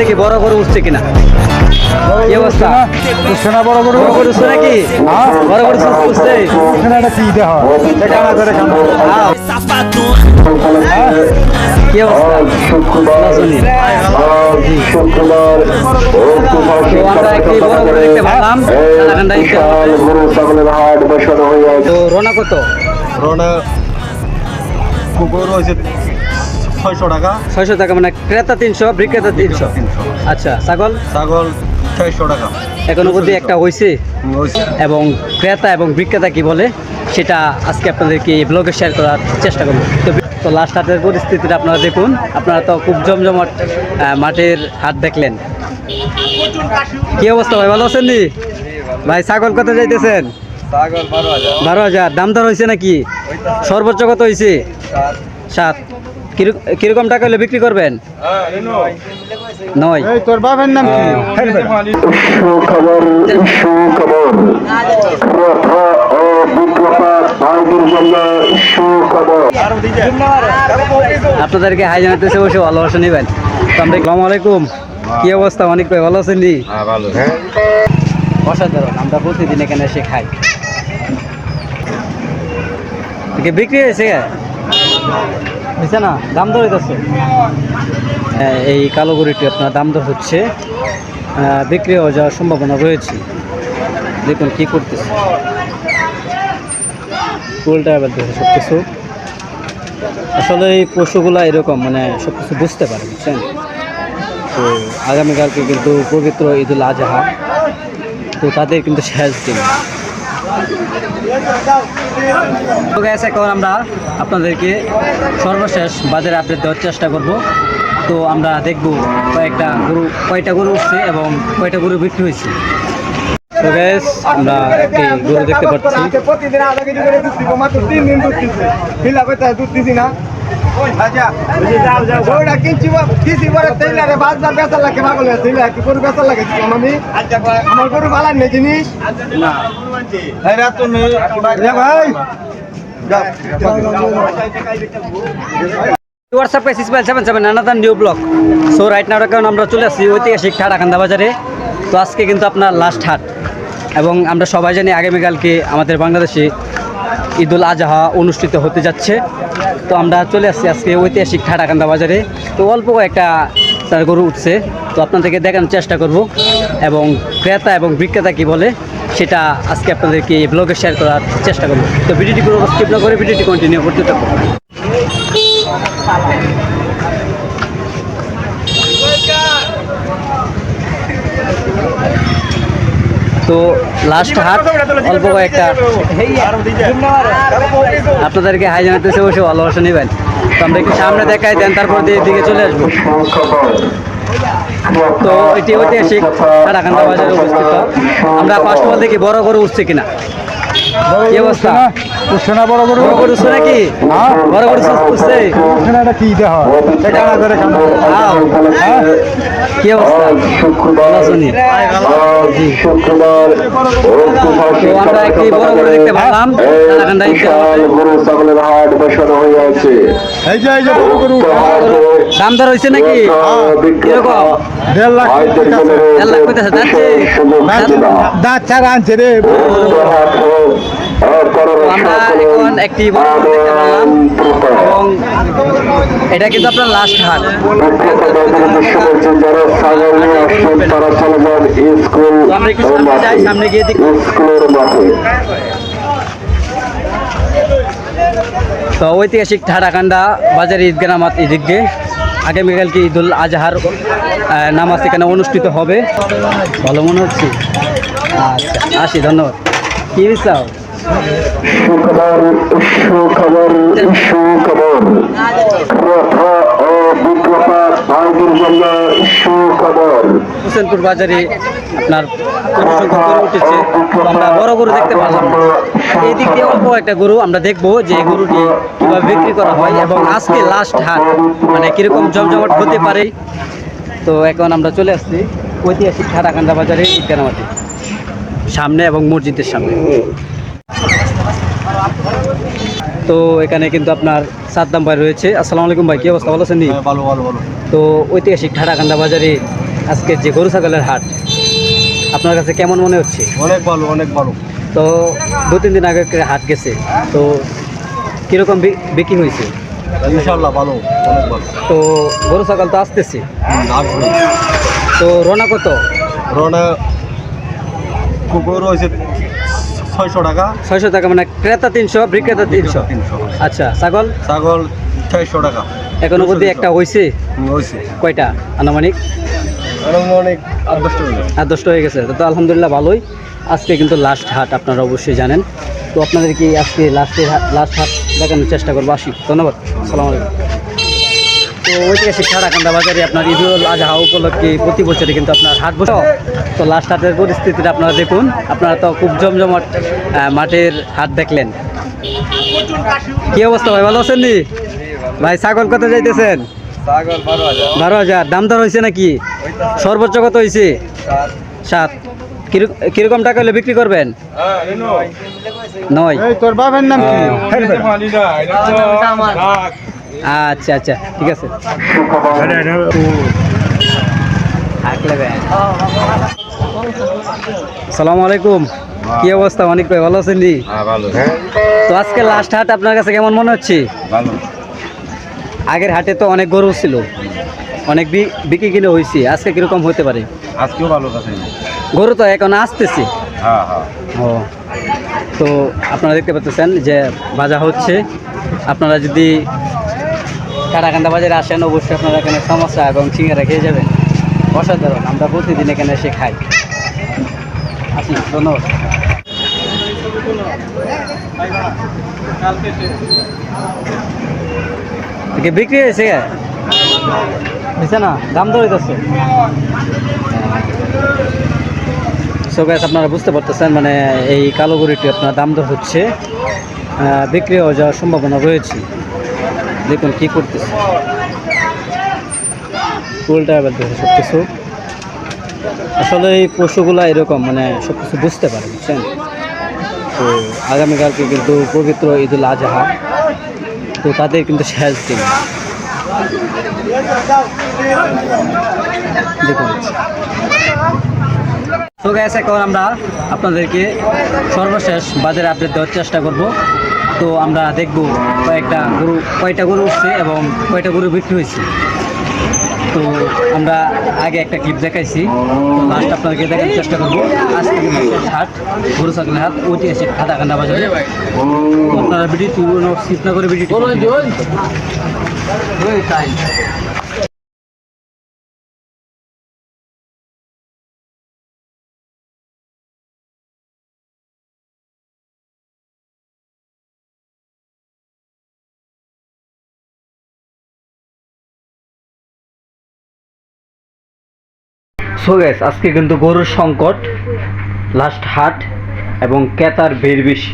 দেখি বড় গরু উঠছে কিনা। কি অবস্থা? সেনা বড় গরু বড় গরু উঠছে নাকি? হ্যাঁ। বড় গরু উঠছে। সেনাটা কি দেওয়া টাকা করে আও। কি অবস্থা? রোনা কত? রোনা কুকুর হয়েছে ছয়শো টাকা। ছয়শো টাকা মানে ক্রেতা তিনশো বিক্রেতা তিনশো। আচ্ছা ছাগল? ছাগল ছয়শো টাকা। এখন অবধি একটা হয়েছে এবং ক্রেতা এবং বিক্রেতা কি বলে? সেটা আজকে আপনাদেরকে এই ব্লগে শেয়ার করার চেষ্টা করব। তো তো লাস্ট হাটের পরিস্থিতিটা আপনারা দেখুন। আপনারা তো খুব জমজমাট মাঠের হাট দেখলেন। কি অবস্থা ভাই ভালো আছেন নি? ভাই ছাগল কত যাইতেছেন? বারো হাজার। দাম দর হয়েছে নাকি? সর্বোচ্চ কত হয়েছে সাত। কীরকম টাকা হলে বিক্রি করবেন? নয়। তোর বাবার নাম সুখবর আপনাদেরকে হাই জানাতেছে বসে ভালোবাসা নেবেন। তো আমরা আসসালামু আলাইকুম। কি অবস্থা? অনেক ভাই ভালো আছেন নি? হ্যাঁ অসাধারণ। আমরা প্রতিদিন এখানে এসে খাই। বিক্রি হয়েছে? বুঝছে না, দাম দর হইতেছে। এই কালো গরুটি আপনার দাম দর হচ্ছে বিক্রি হয়ে যাওয়ার সম্ভাবনা রয়েছে। দেখুন কি করতেছে। উল্টা সব কিছু আসলে এই পশুগুলা এরকম মানে সব কিছু বুঝতে পারে, বুঝছেন? তো আগামীকালকে কিন্তু পবিত্র ঈদুল আজহা, তো তাদের কিন্তু দিন এখন আমরা আপনাদেরকে সর্বশেষ বাজারে আপডেট দেওয়ার চেষ্টা করব। তো আমরা দেখব কয়েকটা গরু, কয়টা গরু উঠছে এবং কয়টা গরু বিক্রি হয়েছে। আমরা একটি গরু দেখতে পাচ্ছি। প্রতিদিন আলাদা কিছু করে দুধ দিব তিন দিন দুধ দিচ্ছে। দুধ দিছি না। আমার গরু নেই জিনিস। ভাই। WhatsApp page Ismail seven new block so right now কারণ আমরা চলে আসছি ঐতিহাসিক ঠাডাকান্দা বাজারে। তো আজকে কিন্তু আপনার লাস্ট হাট এবং আমরা সবাই জানি আগামীকালকে আমাদের বাংলাদেশে ঈদুল আজহা অনুষ্ঠিত হতে যাচ্ছে। তো আমরা চলে আসছি আজকে ঐতিহাসিক ঠাডাকান্দা বাজারে। তো অল্প একটা তার গরু উঠছে। তো আপনাদেরকে দেখানোর চেষ্টা করব এবং ক্রেতা এবং বিক্রেতা কি বলে সেটা আজকে আপনাদেরকে ব্লগে শেয়ার করার চেষ্টা করব। তো ভিডিওটি পুরো স্কিপ না করে ভিডিওটি কন্টিনিউ করতে থাকব তো লাস্ট হাট, অল্প কয়েকটা। আপনাদেরকে হাই জানাতেছে বসে ভালোবাসা নেবেন। তো আমরা একটু সামনে দেখাই, দেন তারপর দিকে চলে আসব। তো এটি ঐতিহাসিক আমরা ফার্স্ট অল দেখি বড় গরু উঠছে কিনা। কি অবস্থা? বড় বড় নাকি? হ্যাঁ। বড় কি হ্যাঁ কি অবস্থা? ভালো আছো জি। শুক্রবার আমরা একটি বড় গরু দেখতে পেলাম সারাকান্দা ঈদগাহ। গরু ছাগলের হাট বসানো হইয়াছে এই যে এই যে বড় গরু। দাম দর হয়েছে নাকি? দেড় লাখ দেড় লাখ কইতেছে যাচ্ছে। দাঁত ছাড়া আনছে রে। আমরা এখন একটি এবং এটা কিন্তু আপনার লাস্ট হাট। তো ঐতিহাসিক ঠাডাকান্দা বাজারে ঈদগাহ এদিক আগামীকালকে ঈদুল আজহার নামাজ এখানে অনুষ্ঠিত হবে? ভালো মনে হচ্ছে। আচ্ছা আসি, ধন্যবাদ। কি চাও? সুখবর সুখবর সুখবর। ক্রেতা ও ভাইদের জন্য সুখবর। হোসেনপুর বাজারে আপনার গরু উঠেছে। আমরা বড় গরু দেখতে পারলাম এই দিক দিয়ে অল্প একটা গরু আমরা দেখব যে এই গরুটি কীভাবে বিক্রি করা হয় এবং আজকে লাস্ট হাট মানে কীরকম জমজমাট হতে পারে। তো এখন আমরা চলে আসছি ঐতিহাসিক ঠাডাকান্দা বাজারে ঈদগানামাতে সামনে এবং মসজিদের সামনে। তো এখানে কিন্তু আপনার সাদ্দাম ভাই রয়েছে। আসসালামু আলাইকুম ভাই কি অবস্থা? ভালো আছেন নি? ভালো ভালো ভালো। তো ঐতিহাসিক ঠাডাকান্দা বাজারে আজকে যে গরু ছাগলের হাট আপনার কাছে কেমন মনে হচ্ছে? অনেক ভালো অনেক ভালো। তো দু তিন দিন আগে হাট গেছে তো কীরকম বিক্রি হয়েছে? ইনশাল্লাহ ভালো অনেক ভালো। তো গরু ছাগল তো আসতেছে। তো রোনা কত? রোনা কুকুর হয়েছে ছয়শো টাকা। ছয়শো টাকা মানে ক্রেতা তিনশো বিক্রেতা তিনশো। তিনশো আচ্ছা ছাগল? ছাগল ছয়শো টাকা। এখনও অবধি একটা হয়েছে হয়েছে কয়টা? আনুমানিক? অনেক আট দশটা হয়ে হয়ে গেছে। তো আলহামদুলিল্লাহ ভালোই। আজকে কিন্তু লাস্ট হাট আপনারা অবশ্যই জানেন। তো আপনাদের কি আজকে লাস্টের লাস্ট হাট দেখানোর চেষ্টা করব। আসি ধন্যবাদ। সালাম আলাইকুম। তো ঐতিহাসিক সারাকান্দা বাজারে আপনার ঈদুল আজহা উপলক্ষে প্রতি বছরই কিন্তু আপনার হাট বসে। তো লাস্ট হাটের পরিস্থিতিটা আপনারা দেখুন আপনারা তো খুব জমজমাট মাঠের হাট দেখলেন। কি অবস্থা ভাই ভালো আছেন নি? ভাই ছাগল কত যাইতেছেন? বারো হাজার। দাম দর হয়েছে নাকি? সর্বোচ্চ কত হয়েছে সাত। কিরক- কীরকম টাকা হলে বিক্রি করবেন? নয়। এই তোর বাবার নাম কি? আচ্ছা আচ্ছা ঠিক আছে। সালামু আলাইকুম। কি অবস্থা অনেক ভাই ভালো আছেন হ্যাঁ ভালো তো আজকে লাস্ট হাট আপনার কাছে কেমন মনে হচ্ছে? ভালো। আগের হাটে তো অনেক গরু ছিল। অনেক বিক্রি কিনে হয়েছে। আজকে কীরকম হতে পারে? আজকেও ভালো গরু তো এখন আসতেছে। হ্যাঁ হ্যাঁ। ও। তো আপনারা দেখতে পাচ্ছেন যে বাজা হচ্ছে। আপনারা যদি কাটাকান্দা বাজারে আসেন, অবশ্যই আপনারা এখানে সমস্যা এবং সিঙ্গারা খেয়ে যাবেন। অসাধারণ, আমরা প্রতিদিন এখানে এসে খাই। আসি ধন্যবাদ। বিক্রি হয়েছে? হয়েছে না? দাম দর হইতেছে। সো গ্যাস আপনারা বুঝতে পারতেছেন মানে এই কালো গরুটি আপনার দাম দর হচ্ছে। বিক্রি হয়ে যাওয়ার সম্ভাবনা রয়েছে। দেখুন কি করতেছে। উল্টা বেলতেছে সব কিছু আসলে এই পশুগুলা এরকম মানে সব কিছু বুঝতে পারে, বুঝছেন? তো আগামীকালকে কিন্তু পবিত্র ঈদুল আজহা, তো তাদের কিন্তু শেষ দিন। দেখুন। তো গ্যাস এখন আমরা আপনাদেরকে সর্বশেষ বাজারে আপডেট দেওয়ার চেষ্টা করব। তো আমরা দেখব কয়েকটা গরু কয়টা গরু উঠছে এবং কয়টা গরু বিক্রি হয়েছে। তো আমরা আগে একটা ক্লিপ দেখাইছি। তো লাস্ট আপনাদেরকে দেখার চেষ্টা করব। আজকে হাট গরু ছাগলের হাট খাদা খাদাকান্দা বাজারে। আপনারা ভিডিও তুলনা করে ভিডিওটি সো গ্যাস আজকে কিন্তু গরুর সংকট লাস্ট হাট এবং ক্রেতার ভিড় বেশি।